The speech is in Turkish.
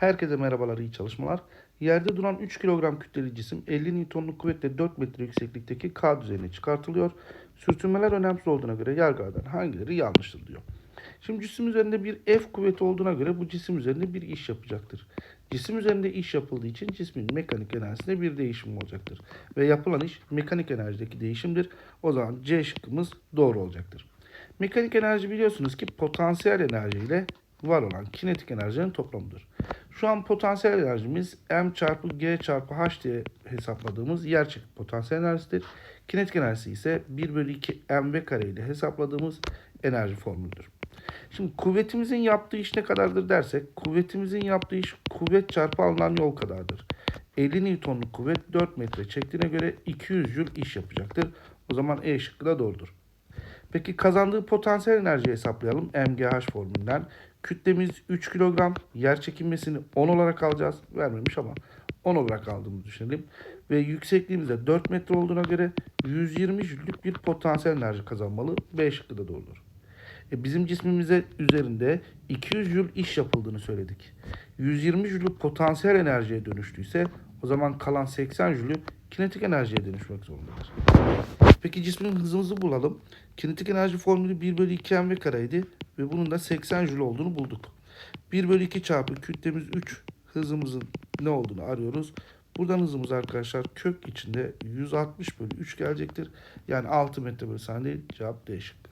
Herkese merhabalar, iyi çalışmalar. Yerde duran 3 kilogram kütleli cisim 50 Newton'luk kuvvetle 4 metre yükseklikteki K düzeyine çıkartılıyor. Sürtünmeler önemsiz olduğuna göre yargılardan hangileri yanlıştır diyor. Şimdi cisim üzerinde bir F kuvveti olduğuna göre bu cisim üzerinde bir iş yapacaktır. Cisim üzerinde iş yapıldığı için cismin mekanik enerjisinde bir değişim olacaktır. Ve yapılan iş mekanik enerjideki değişimdir. O zaman C şıkkımız doğru olacaktır. Mekanik enerji biliyorsunuz ki potansiyel enerji ile var olan kinetik enerjinin toplamıdır. Şu an potansiyel enerjimiz m çarpı g çarpı h diye hesapladığımız yerçekimi potansiyel enerjisidir. Kinetik enerjisi ise 1 bölü 2 mv kare ile hesapladığımız enerji formülüdür. Şimdi kuvvetimizin yaptığı iş ne kadardır dersek, kuvvetimizin yaptığı iş kuvvet çarpı alınan yol kadardır. 50 Newton'luk kuvvet 4 metre çektiğine göre 200 Joule iş yapacaktır. O zaman E şıkkı da doğrudur. Peki kazandığı potansiyel enerjiyi hesaplayalım MGH formülünden. Kütlemiz 3 kilogram. Yer çekilmesini 10 olarak alacağız. Vermemiş ama 10 olarak aldığımızı düşünelim. Ve yüksekliğimiz de 4 metre olduğuna göre 120 jüllük bir potansiyel enerji kazanmalı. B şıkkı da doğrudur. E bizim cismimize üzerinde 200 jül iş yapıldığını söyledik. 120 jülü potansiyel enerjiye dönüştüyse o zaman kalan 80 jülü kinetik enerjiye dönüşmek zorundadır. Peki cismin hızımızı bulalım. Kinetik enerji formülü 1 bölü 2 mv kareydi ve bunun da 80 jül olduğunu bulduk. 1 bölü 2 çarpı kütlemiz 3 hızımızın ne olduğunu arıyoruz. Buradan hızımız arkadaşlar kök içinde 160 bölü 3 gelecektir. Yani 6 metre bölü saniye cevap değişik.